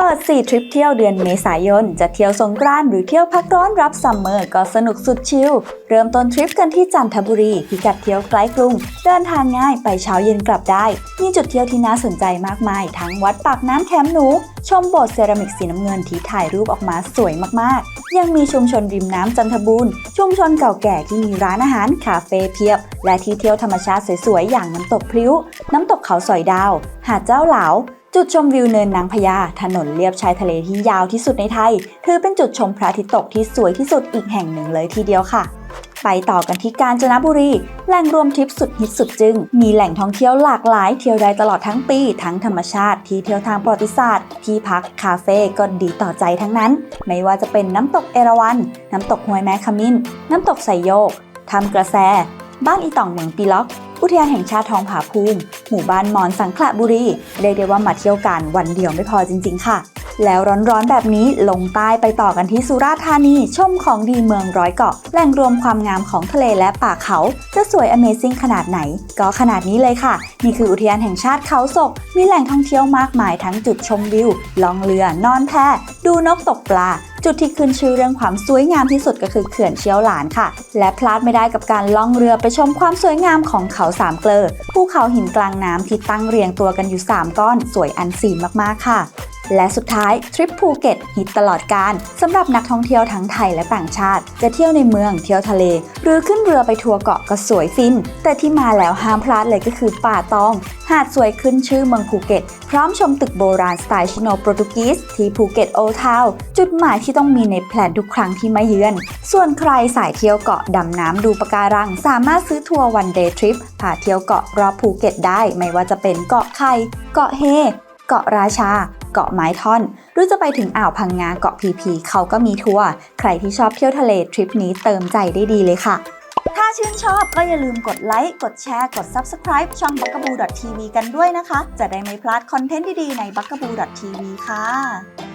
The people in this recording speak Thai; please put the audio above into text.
เปิด 4 ทริปเที่ยวเดือนเมษายน จะเที่ยวสงกรานต์หรือเที่ยวพักร้อนรับซัมเมอร์ก็สนุกสุดชิล เริ่มต้นทริปกันที่จันทบุรี พิกัดเที่ยวใกล้กรุง เดินทางง่ายไปเช้าเย็นกลับได้ มีจุดเที่ยวที่น่าสนใจมากมาย ทั้งวัดปากน้ำแคมป์หนู ชมโบสถ์เซรามิกสีน้ำเงินที่ถ่ายรูปออกมาสวยมากๆ ยังมีชุมชนริมน้ำจันทบูรณ์ ชุมชนเก่าแก่ที่มีร้านอาหารคาเฟ่เพียบ และที่เที่ยวธรรมชาติสวยๆอย่างน้ำตกพลิ้ว น้ำตกเขาสอยดาว หาดเจ้าเหลา จุดชมวิวเนินนางพญาถนนเลียบชายทะเลที่ยาวที่สุดในไทย ถือเป็นจุดชมพระอาทิตย์ตกที่สวยที่สุดอีกแห่งหนึ่งเลยทีเดียวค่ะ ไปต่อกันที่กาญจนบุรี แหล่งรวมทริปสุดฮิตสุดจึง มีแหล่งท่องเที่ยวหลากหลายเที่ยวได้ตลอดทั้งปี ทั้งธรรมชาติที่เที่ยวทางประวัติศาสตร์ ที่พักคาเฟ่ก็ดีต่อใจทั้งนั้น ไม่ว่าจะเป็นน้ำตกเอราวัณน้ำตกห้วยแม่ขมิ้น น้ำตกไซโยกทำกระแส บ้านอีต่องเมืองปีล็อก อุทยานแห่งชาติทองผาภูมิ หมู่บ้านมอนสังขละบุรี เรียกได้ว่ามาเที่ยวกันวันเดียวไม่พอจริง ๆ ค่ะ แล้วร้อนๆแบบนี้ลงใต้ไปต่อกันที่สุราษฎร์ธานี ชมของดีเมืองร้อยเกาะ แหล่งรวมความงามของทะเลและป่าเขา จะสวย Amazing ขนาดไหน ก็ขนาดนี้เลยค่ะ นี่คืออุทยานแห่งชาติเขาศก มีแหล่งท่องเที่ยวมากมายทั้งจุดชมวิว ล่องเรือ นอนแพดูนกตกปลา จุดที่ขึ้นชื่อเรื่องความสวยงามที่สุดก็คือเขื่อนเชี่ยวหลานค่ะ และพลาดไม่ได้กับการล่องเรือไปชมความสวยงามของเขาสามเกลอภูเขาหินกลางน้ำที่ตั้งเรียงตัวกันอยู่ 3 ก้อน สวยอันซีนมากๆค่ะ และสุดท้ายทริปภูเก็ตฮิตตลอดการสำหรับนักท่องเที่ยวทั้งไทยและต่างชาติ จะเที่ยวในเมืองเที่ยวทะเล หรือขึ้นเรือไปทัวร์เกาะก็สวยฟิน แต่ที่มาแล้วห้ามพลาดเลยก็คือป่าตอง หาดสวยขึ้นชื่อเมืองภูเก็ต พร้อมชมตึกโบราณสไตล์ชิโนโปรตุกีสที่ภูเก็ตโอทาวจุดหมายที่ต้องมีในแพลนทุกครั้งที่มาเยือน ส่วนใครสายเที่ยวเกาะดำน้ำดูปะการัง สามารถซื้อทัวร์วันเดย์ทริปพาเที่ยวเกาะรอบภูเก็ตได้ ไม่ว่าจะเป็นเกาะไข่เกาะเฮเกาะราชา เกาะไม้ท่อน หรือจะไปถึงอ่าวพังงาเกาะพีพีเขาก็มีทัวร์ใครที่ชอบเที่ยวทะเลทริปนี้เติมใจได้ดีเลยค่ะ ถ้าชื่นชอบก็อย่าลืมกดไลค์กดแชร์กด Subscribe ช่อง b u g a b o o TV กันด้วยนะคะ จะได้ไม่พลาดคอนเทนต์ดีๆใน b u g a b o o TV ค่ะ